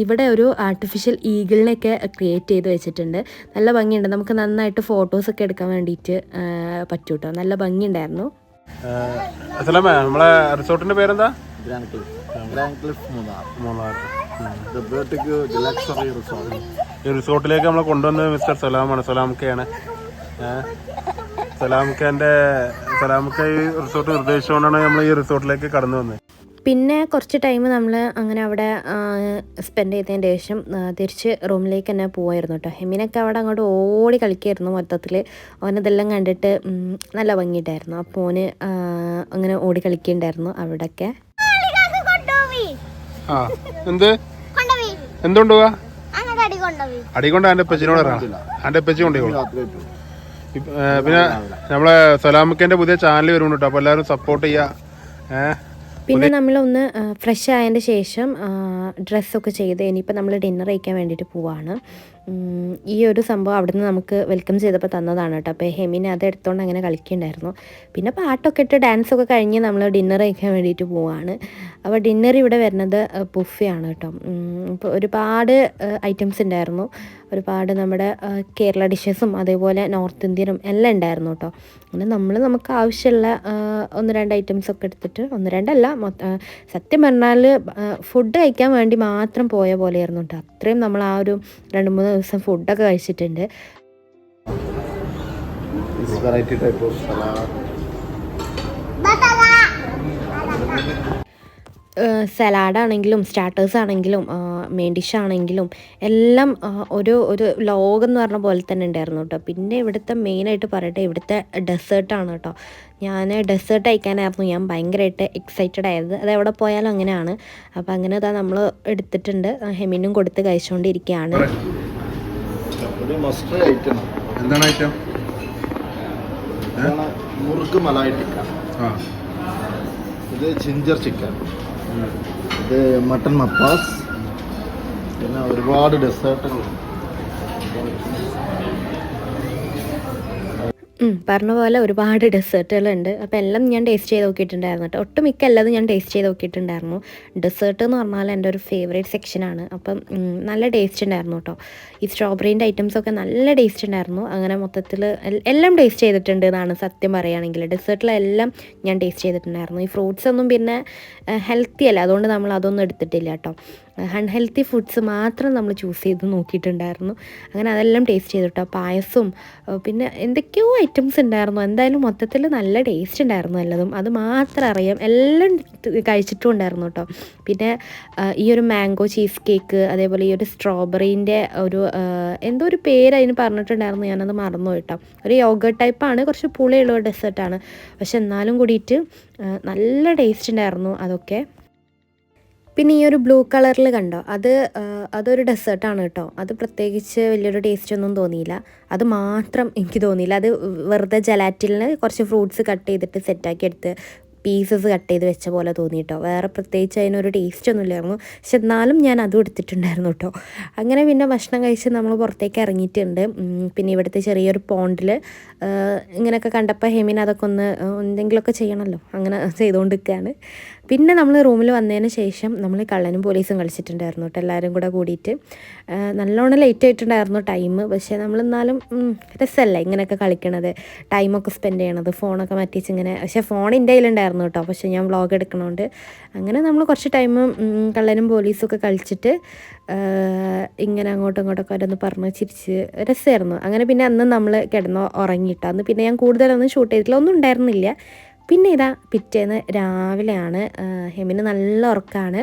ഇവിടെ ഒരു ആർട്ടിഫിഷ്യൽ ഈഗിളിനെയൊക്കെ ക്രിയേറ്റ് ചെയ്ത് വെച്ചിട്ടുണ്ട്. നല്ല ഭംഗിയുണ്ട്. നമുക്ക് നന്നായിട്ട് ഫോട്ടോസൊക്കെ എടുക്കാൻ വേണ്ടിയിട്ട് പറ്റും കേട്ടോ നല്ല ഭംഗിയുണ്ടായിരുന്നു. നമ്മളെ റിസോർട്ടിന്റെ പേരെന്താ? മൂന്നാർ. റിസോർട്ടിലേക്ക് നമ്മളെ കൊണ്ടുവന്നത് മിസ്റ്റർ സലാമാണ്. സലാംക്കയാണ് സലാംക്കന്റെ സലാംക്ക ഈ റിസോർട്ട് നിർദ്ദേശിച്ചുകൊണ്ടാണ് നമ്മൾ ഈ റിസോർട്ടിലേക്ക് കടന്നു വന്നത് പിന്നെ കുറച്ച് ടൈം നമ്മൾ അങ്ങനെ അവിടെ സ്പെൻഡ് ചെയ്തതിന് ശേഷം തിരിച്ച് റൂമിലേക്ക് തന്നെ പോവായിരുന്നു കേട്ടോ ഹെമിനൊക്കെ അവിടെ അങ്ങോട്ട് ഓടി കളിക്കായിരുന്നു മൊത്തത്തിൽ അവനതെല്ലാം കണ്ടിട്ട് നല്ല ഭംഗിയിട്ടായിരുന്നു അപ്പോൾ ഓന് അങ്ങനെ ഓടി കളിക്കുന്നുണ്ടായിരുന്നു അവിടെയൊക്കെ ആ എന്ത്? എന്തുകൊണ്ടുപോവാ? അടികൊണ്ട് എന്റെ പെച്ചിനോട് എന്റെ പെച്ചി പിന്നെ നമ്മളെ സലാമിക്കന്റെ പുതിയ ചാനൽ വരുന്നുണ്ട് കേട്ടോ അപ്പൊ എല്ലാവരും സപ്പോർട്ട് ചെയ്യാ. ഏഹ് പിന്നെ നമ്മളൊന്ന് ഫ്രഷ് ആയതിന്റെ ശേഷം ഡ്രസ്സൊക്കെ ചെയ്ത് ഇനിയിപ്പോൾ നമ്മൾ ഡിന്നർ കഴിക്കാൻ വേണ്ടിയിട്ട് പോവാണ്. ഈ ഒരു സംഭവം അവിടുന്ന് നമുക്ക് വെൽക്കം ചെയ്തപ്പോൾ തന്നതാണ് കേട്ടോ അപ്പോൾ ഹെമിനെ അത് എടുത്തുകൊണ്ട് അങ്ങനെ കളിക്കുന്നുണ്ടായിരുന്നു പിന്നെ പാട്ടൊക്കെ ഇട്ട് ഡാൻസൊക്കെ കഴിഞ്ഞ് നമ്മൾ ഡിന്നർ കഴിക്കാൻ വേണ്ടിയിട്ട് പോവാണ്. അപ്പോൾ ഡിന്നർ ഇവിടെ വരുന്നത് ബുഫയാണ് കേട്ടോ ഇപ്പോൾ ഒരുപാട് ഐറ്റംസ് ഉണ്ടായിരുന്നു. ഒരുപാട് നമ്മുടെ കേരള ഡിഷസും അതേപോലെ നോർത്ത് ഇന്ത്യനും എല്ലാം ഉണ്ടായിരുന്നു കേട്ടോ അങ്ങനെ നമ്മൾ നമുക്ക് ആവശ്യമുള്ള ഒന്ന് രണ്ട് ഐറ്റംസ് ഒക്കെ എടുത്തിട്ട് ഒന്ന് രണ്ടല്ല മൊത്ത- സത്യം പറഞ്ഞാൽ ഫുഡ് കഴിക്കാൻ വേണ്ടി മാത്രം പോയ പോലെയായിരുന്നു കേട്ടോ അത്രയും നമ്മൾ ആ ഒരു രണ്ട് മൂന്ന് ദിവസം ഫുഡൊക്കെ കഴിച്ചിട്ടുണ്ട്. This variety type of salad സലാഡാണെങ്കിലും starters ആണെങ്കിലും മെയിൻ ഡിഷ് ആണെങ്കിലും എല്ലാം ഒരു ഒരു ലോകം എന്ന് പറഞ്ഞ പോലെ തന്നെ ഉണ്ടായിരുന്നു കേട്ടോ. പിന്നെ ഇവിടുത്തെ മെയിനായിട്ട് പറയട്ടെ ഇവിടുത്തെ ഡെസേർട്ടാണ് കേട്ടോ. ഞാൻ ഡെസേർട്ട് അയക്കാനായിരുന്നു ഞാൻ ഭയങ്കരമായിട്ട് എക്സൈറ്റഡ് ആയത്. അത് എവിടെ പോയാലും അങ്ങനെയാണ്. അപ്പോൾ അങ്ങനെ ഇതാ നമ്മൾ എടുത്തിട്ടുണ്ട്. ഹെമിനും കൊടുത്ത് കഴിച്ചുകൊണ്ടിരിക്കുകയാണ് എന്താണ് ഐറ്റം മുറുക്ക് മലായി ടിക്ക. ആ. ഇത് ചിഞ്ചർ ചിക്കൻ ഇത് മട്ടൺ മപ്പാസ്. പിന്നെ ഒരുപാട് ഡെസേർട്ടുകളുണ്ട് പറഞ്ഞ പോലെ ഒരുപാട് ഡെസേർട്ടുകളുണ്ട്. അപ്പോൾ എല്ലാം ഞാൻ ടേസ്റ്റ് ചെയ്ത് നോക്കിയിട്ടുണ്ടായിരുന്നു കേട്ടോ. ഒട്ടുമിക്ക എല്ലാതും ഞാൻ ടേസ്റ്റ് ചെയ്ത് നോക്കിയിട്ടുണ്ടായിരുന്നു. ഡെസേർട്ട് എന്ന് പറഞ്ഞാൽ എന്റെ ഒരു ഫേവറേറ്റ് സെക്ഷനാണ് അപ്പം നല്ല ടേസ്റ്റ് ഉണ്ടായിരുന്നു കേട്ടോ. ഈ സ്ട്രോബെറീന്റെ ഐറ്റംസൊക്കെ നല്ല ടേസ്റ്റ് ഉണ്ടായിരുന്നു. അങ്ങനെ മൊത്തത്തിൽ എല്ലാം ടേസ്റ്റ് ചെയ്തിട്ടുണ്ട് എന്നാണ് സത്യം പറയുകയാണെങ്കിൽ. ഡെസേർട്ടിലെല്ലാം ഞാൻ ടേസ്റ്റ് ചെയ്തിട്ടുണ്ടായിരുന്നു. ഈ ഫ്രൂട്ട്സ് ഒന്നും പിന്നെ ഹെൽത്തി അല്ല. അതുകൊണ്ട് നമ്മൾ അതൊന്നും എടുത്തിട്ടില്ല കേട്ടോ. അൺഹെൽത്തി ഫുഡ്സ് മാത്രം നമ്മൾ ചൂസ് ചെയ്ത് നോക്കിയിട്ടുണ്ടായിരുന്നു. അങ്ങനെ അതെല്ലാം ടേസ്റ്റ് ചെയ്തു കേട്ടോ പായസവും പിന്നെ എന്തൊക്കെയോ ഐറ്റംസ് ഉണ്ടായിരുന്നു. എന്തായാലും മൊത്തത്തിൽ നല്ല ടേസ്റ്റ് ഉണ്ടായിരുന്നു എല്ലതും. അത് മാത്രം അറിയാം. എല്ലാം കഴിച്ചിട്ടും ഉണ്ടായിരുന്നു കേട്ടോ. പിന്നെ ഈ ഒരു മാംഗോ ചീസ് കേക്ക് അതേപോലെ ഈ ഒരു സ്ട്രോബെറീന്റെ ഒരു എന്തോ ഒരു പേര് അതിന് പറഞ്ഞിട്ടുണ്ടായിരുന്നു. ഞാനത് മറന്നു കേട്ടോ. ഒരു യോഗ ടൈപ്പാണ് കുറച്ച് പുളിയുള്ള ഡെസേർട്ടാണ് പക്ഷെ എന്നാലും കൂടിയിട്ട് നല്ല ടേസ്റ്റ് ഉണ്ടായിരുന്നു അതൊക്കെ. പിന്നെ ഈ ഒരു ബ്ലൂ കളറിൽ കണ്ടോ? അത് അതൊരു ഡെസേർട്ടാണ് കേട്ടോ. അത് പ്രത്യേകിച്ച് വലിയൊരു ടേസ്റ്റ് ഒന്നും തോന്നിയില്ല. അത് മാത്രം എനിക്ക് തോന്നിയില്ല. അത് വെറുതെ ജലാറ്റിലിന് കുറച്ച് ഫ്രൂട്ട്സ് കട്ട് ചെയ്തിട്ട് സെറ്റാക്കി എടുത്ത് പീസസ് കട്ട് ചെയ്ത് വെച്ച പോലെ തോന്നി കേട്ടോ. വേറെ പ്രത്യേകിച്ച് അതിനൊരു ടേസ്റ്റ് ഒന്നും ഇല്ലായിരുന്നു. പക്ഷെ എന്നാലും ഞാൻ അതും എടുത്തിട്ടുണ്ടായിരുന്നു കേട്ടോ. അങ്ങനെ പിന്നെ ഭക്ഷണം കഴിച്ച് നമ്മൾ പുറത്തേക്ക് ഇറങ്ങിയിട്ടുണ്ട്. പിന്നെ ഇവിടുത്തെ ചെറിയൊരു പോണ്ടിൽ ഇങ്ങനെയൊക്കെ കണ്ടപ്പോൾ ഹെമിൻ അതൊക്കെ ഒന്ന് എന്തെങ്കിലുമൊക്കെ ചെയ്യണമല്ലോ അങ്ങനെ ചെയ്തുകൊണ്ടിരിക്കുകയാണ് പിന്നെ നമ്മൾ റൂമിൽ വന്നതിന് ശേഷം നമ്മൾ കള്ളനും പോലീസും കളിച്ചിട്ടുണ്ടായിരുന്നു കേട്ടോ എല്ലാവരും കൂടെ കൂടിയിട്ട്. നല്ലോണം ലേറ്റ് ആയിട്ടുണ്ടായിരുന്നു ടൈം പക്ഷേ നമ്മൾ എന്നാലും രസമല്ലേ ഇങ്ങനെയൊക്കെ കളിക്കണത്. ടൈമൊക്കെ സ്പെൻഡ് ചെയ്യണത് ഫോണൊക്കെ മാറ്റിച്ച് ഇങ്ങനെ പക്ഷേ ഫോൺ എന്റെ കയ്യിലുണ്ടായിരുന്നു കേട്ടോ പക്ഷേ ഞാൻ വ്ളോഗ് എടുക്കണോണ്ട്. അങ്ങനെ നമ്മൾ കുറച്ച് ടൈം കള്ളനും പോലീസും ഒക്കെ കളിച്ചിട്ട് ഇങ്ങനെ അങ്ങോട്ടും ഇങ്ങോട്ടൊക്കെ ഓരോന്ന് പറഞ്ഞ് ചിരിച്ച് രസമായിരുന്നു അങ്ങനെ പിന്നെ അന്ന് നമ്മൾ കിടന്ന് ഉറങ്ങിയിട്ട് അന്ന് പിന്നെ ഞാൻ കൂടുതലൊന്നും ഷൂട്ട് ചെയ്തിട്ടില്ല ഒന്നും ഉണ്ടായിരുന്നില്ല. പിന്നെ ഇതാ പിറ്റേന്ന് രാവിലെയാണ് ഹെമിന് നല്ല ഉറക്കമാണ്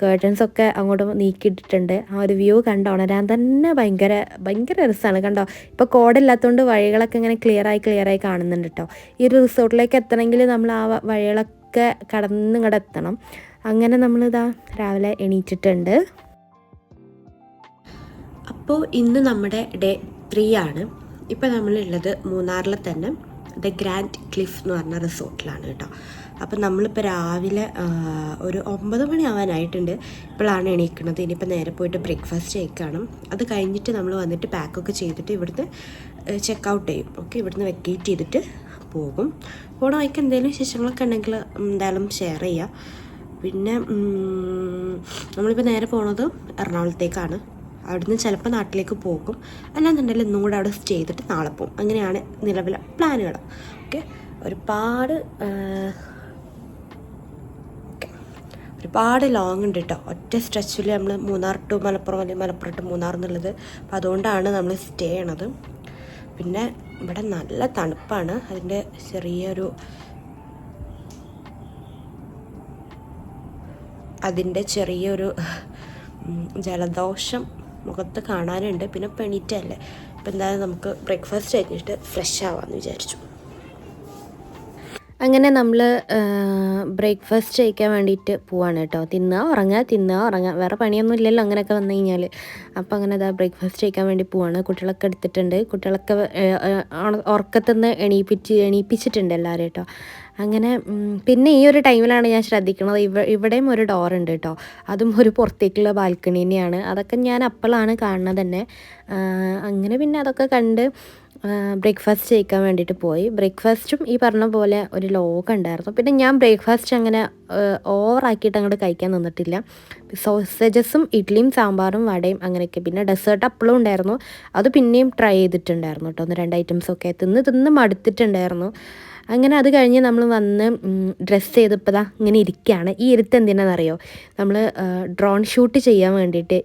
കേട്ടൻസൊക്കെ അങ്ങോട്ട് നീക്കിയിട്ടിട്ടുണ്ട്. ആ ഒരു വ്യൂ കണ്ടോ? ഉണരാൻ തന്നെ ഭയങ്കര ഭയങ്കര രസമാണ് കണ്ടോ? ഇപ്പോൾ കോടില്ലാത്തതുകൊണ്ട് വഴികളൊക്കെ ഇങ്ങനെ ക്ലിയറായി ക്ലിയറായി കാണുന്നുണ്ട് കേട്ടോ ഈ ഒരു റിസോർട്ടിലേക്ക് എത്തണമെങ്കിൽ നമ്മൾ ആ വഴികളൊക്കെ കടന്ന് ഇങ്ങോട്ട് എത്തണം. അങ്ങനെ നമ്മളിതാ രാവിലെ എണീറ്റിട്ടുണ്ട്. അപ്പോൾ ഇന്ന് നമ്മുടെ ഡേ ത്രീ ആണ്. ഇപ്പോൾ നമ്മളുള്ളത് മൂന്നാറിൽ തന്നെ. ദ ഗ്രാൻഡ് ക്ലിഫ് എന്ന് പറഞ്ഞ റിസോർട്ടിലാണ് കേട്ടോ. അപ്പം നമ്മളിപ്പോൾ രാവിലെ ഒരു ഒമ്പത് മണി ആവാനായിട്ടുണ്ട് ഇപ്പോഴാണ് എണീക്കുന്നത്. ഇനിയിപ്പോൾ നേരെ പോയിട്ട് ബ്രേക്ക്ഫാസ്റ്റ് കഴിക്കണം. അത് കഴിഞ്ഞിട്ട് നമ്മൾ വന്നിട്ട് പാക്കൊക്കെ ചെയ്തിട്ട് ഇവിടുന്ന് ചെക്ക് ഔട്ട് ചെയ്യും. ഓക്കെ ഇവിടുന്ന് വെക്കേറ്റ് ചെയ്തിട്ട് പോകും. പോണ വഴിക്ക് എന്തെങ്കിലും വിശേഷങ്ങളൊക്കെ ഉണ്ടെങ്കിൽ എന്തായാലും ഷെയർ ചെയ്യുക പിന്നെ നമ്മളിപ്പോൾ നേരെ പോണത് എറണാകുളത്തേക്കാണ്. അവിടുന്ന് ചിലപ്പോൾ നാട്ടിലേക്ക് പോകും. അല്ലാന്നുണ്ടെങ്കിൽ ഇന്നും കൂടെ അവിടെ സ്റ്റേ ചെയ്തിട്ട് നാളെ പോകും. അങ്ങനെയാണ് നിലവിലെ പ്ലാനുകൾ ഓക്കെ ഒരുപാട് ഒരുപാട് ലോങ് ഉണ്ട് കേട്ടോ ഒറ്റ സ്ട്രെച്ചിൽ നമ്മൾ മൂന്നാർ ടു മലപ്പുറം അല്ലെങ്കിൽ മലപ്പുറം ടു മൂന്നാർ എന്നുള്ളത്. അപ്പോൾ അതുകൊണ്ടാണ് നമ്മൾ സ്റ്റേ ചെയ്യണത്. പിന്നെ ഇവിടെ നല്ല തണുപ്പാണ്. അതിന്റെ ചെറിയൊരു അതിന്റെ ചെറിയൊരു ജലദോഷം മുഖത്ത് കാണാനുണ്ട്. പിന്നെ പെണീറ്റല്ലേ. അപ്പോൾ എന്തായാലും നമുക്ക് ബ്രേക്ക്ഫാസ്റ്റ് കഴിഞ്ഞിട്ട് ഫ്രഷ് ആവാമെന്ന് വിചാരിച്ചു. അങ്ങനെ നമ്മൾ ബ്രേക്ക്ഫാസ്റ്റ് കഴിക്കാൻ വേണ്ടിയിട്ട് പോവാണ് കേട്ടോ. തിന്നുക ഉറങ്ങുക തിന്നുക ഉറങ്ങുക വേറെ പണിയൊന്നും ഇല്ലല്ലോ അങ്ങനെയൊക്കെ വന്നു കഴിഞ്ഞാൽ അപ്പോൾ അങ്ങനെ ഇതാ ബ്രേക്ക്ഫാസ്റ്റ് കഴിക്കാൻ വേണ്ടി പോവാണ്. കുട്ടികളൊക്കെ എടുത്തിട്ടുണ്ട്. കുട്ടികളൊക്കെ ഉറക്കത്തുനിന്ന് എണീപ്പിച്ച് എണീപ്പിച്ചിട്ടുണ്ട് എല്ലാവരും കേട്ടോ. അങ്ങനെ പിന്നെ ഈ ഒരു ടൈമിലാണ് ഞാൻ ശ്രദ്ധിക്കുന്നത്. ഇവ ഇവിടെയും ഒരു ഡോറുണ്ട് കേട്ടോ അതും ഒരു പുറത്തേക്കുള്ള ബാൽക്കണി തന്നെയാണ് അതൊക്കെ ഞാൻ അപ്പോഴാണ് കാണുന്നത് തന്നെ. അങ്ങനെ പിന്നെ അതൊക്കെ കണ്ട് ബ്രേക്ക്ഫാസ്റ്റ് കഴിക്കാൻ വേണ്ടിയിട്ട് പോയി. ബ്രേക്ക്ഫാസ്റ്റും ഈ പറഞ്ഞ പോലെ ഒരു ലോക്ക് ഉണ്ടായിരുന്നു. പിന്നെ ഞാൻ ബ്രേക്ക്ഫാസ്റ്റ് അങ്ങനെ ഓവറാക്കിയിട്ട് അങ്ങോട്ട് കഴിക്കാൻ നിന്നിട്ടില്ല. സോസേജസും ഇഡ്ഡലിയും സാമ്പാറും വടയും അങ്ങനെയൊക്കെ. പിന്നെ ഡെസേർട്ട് അപ്പളും ഉണ്ടായിരുന്നു. അത് പിന്നെയും ട്രൈ ചെയ്തിട്ടുണ്ടായിരുന്നു കേട്ടോ ഒന്ന് രണ്ട് ഐറ്റംസൊക്കെ തിന്ന് തിന്ന് മടുത്തിട്ടുണ്ടായിരുന്നു. അങ്ങനെ അത് കഴിഞ്ഞ് നമ്മൾ വന്ന് ഡ്രസ്സ് ചെയ്തപ്പോൾ ദാ ഇങ്ങനെ ഇരിക്കുകയാണ് ഈ ഇരുത്ത് എന്തിനാണെന്നറിയോ നമ്മൾ ഡ്രോൺ ഷൂട്ട് ചെയ്യാൻ വേണ്ടിയിട്ട്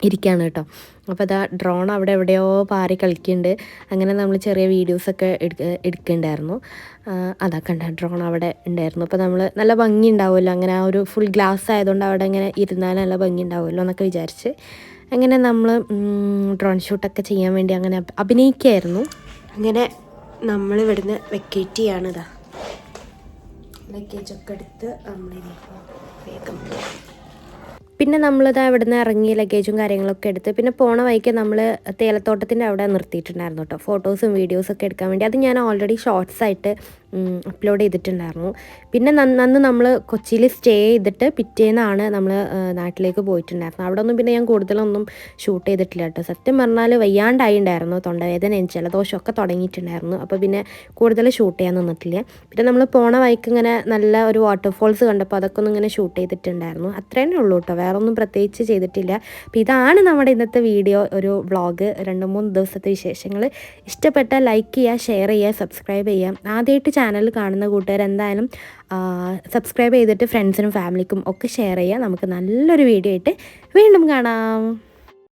ഇരിക്കുകയാണ് കേട്ടോ. അപ്പോൾ അതാ ഡ്രോൺ അവിടെ എവിടെയോ പാറി കളിക്കുന്നുണ്ട് അങ്ങനെ നമ്മൾ ചെറിയ വീഡിയോസൊക്കെ എടുക്ക എടുക്കുന്നുണ്ടായിരുന്നു അതാ കണ്ട ഡ്രോൺ അവിടെ ഉണ്ടായിരുന്നു. അപ്പോൾ നമ്മൾ നല്ല ഭംഗി ഉണ്ടാവുമല്ലോ. അങ്ങനെ ആ ഒരു ഫുൾ ഗ്ലാസ് ആയതുകൊണ്ട് അവിടെ ഇങ്ങനെ ഇരുന്നാൽ നല്ല ഭംഗി ഉണ്ടാവുമല്ലോ എന്നൊക്കെ വിചാരിച്ച്. അങ്ങനെ നമ്മൾ ഡ്രോൺ ഷൂട്ടൊക്കെ ചെയ്യാൻ വേണ്ടി അങ്ങനെ അഭിനയിക്കായിരുന്നു. അങ്ങനെ നമ്മൾ ഇവിടുന്ന് വെക്കേറ്റ് ചെയ്യാണ് ഇതാ എടുത്ത് നമ്മളിതിപ്പോൾ വേഗം പിന്നെ നമ്മളിത് അവിടെ നിന്ന് ഇറങ്ങി ലഗേജും കാര്യങ്ങളൊക്കെ എടുത്ത് പിന്നെ പോണ വഴിക്ക് നമ്മൾ തേലത്തോട്ടത്തിന്റെ അവിടെ നിർത്തിയിട്ടുണ്ടായിരുന്നു കേട്ടോ. ഫോട്ടോസും വീഡിയോസൊക്കെ എടുക്കാൻ വേണ്ടി. അത് ഞാൻ ഓൾറെഡി ഷോർട്സ് ആയിട്ട് അപ്ലോഡ് ചെയ്തിട്ടുണ്ടായിരുന്നു. പിന്നെ നന്ന് നമ്മൾ കൊച്ചിയിൽ സ്റ്റേ ചെയ്തിട്ട് പിറ്റേന്നാണ് നമ്മൾ നാട്ടിലേക്ക് പോയിട്ടുണ്ടായിരുന്നു അവിടെ ഒന്നും പിന്നെ ഞാൻ കൂടുതലൊന്നും ഷൂട്ട് ചെയ്തിട്ടില്ല കേട്ടോ. സത്യം പറഞ്ഞാൽ വയ്യാണ്ടായി ഉണ്ടായിരുന്നു തൊണ്ടവേദനയും ജലദോഷമൊക്കെ തുടങ്ങിയിട്ടുണ്ടായിരുന്നു. അപ്പോൾ പിന്നെ കൂടുതൽ ഷൂട്ട് ചെയ്യാൻ നിന്നിട്ടില്ല. പിന്നെ നമ്മൾ പോണ വഴിക്ക് ഇങ്ങനെ നല്ല ഒരു വാട്ടർഫോൾസ് കണ്ടപ്പോൾ അതൊക്കെ ഒന്ന് ഇങ്ങനെ ഷൂട്ട് ചെയ്തിട്ടുണ്ടായിരുന്നു. അത്രേ ഉള്ളൂ കേട്ടോ. വേറെ ഒന്നും പ്രത്യേകിച്ച് ചെയ്തിട്ടില്ല. അപ്പോൾ ഇതാണ് നമ്മുടെ ഇന്നത്തെ വീഡിയോ. ഒരു വ്ളോഗ് രണ്ട് മൂന്ന് ദിവസത്തെ വിശേഷങ്ങൾ ഇഷ്ടപ്പെട്ട ലൈക്ക് ചെയ്യുക ഷെയർ ചെയ്യുക സബ്സ്ക്രൈബ് ചെയ്യുക. ആദ്യമായിട്ട് ചാനൽ കാണുന്ന കൂട്ടുകാർ എന്തായാലും സബ്സ്ക്രൈബ് ചെയ്തിട്ട് ഫ്രണ്ട്സിനും ഫാമിലിക്കും ഒക്കെ ഷെയർ ചെയ്യുക. നമുക്ക് നല്ലൊരു വീഡിയോ ആയിട്ട് വീണ്ടും കാണാം.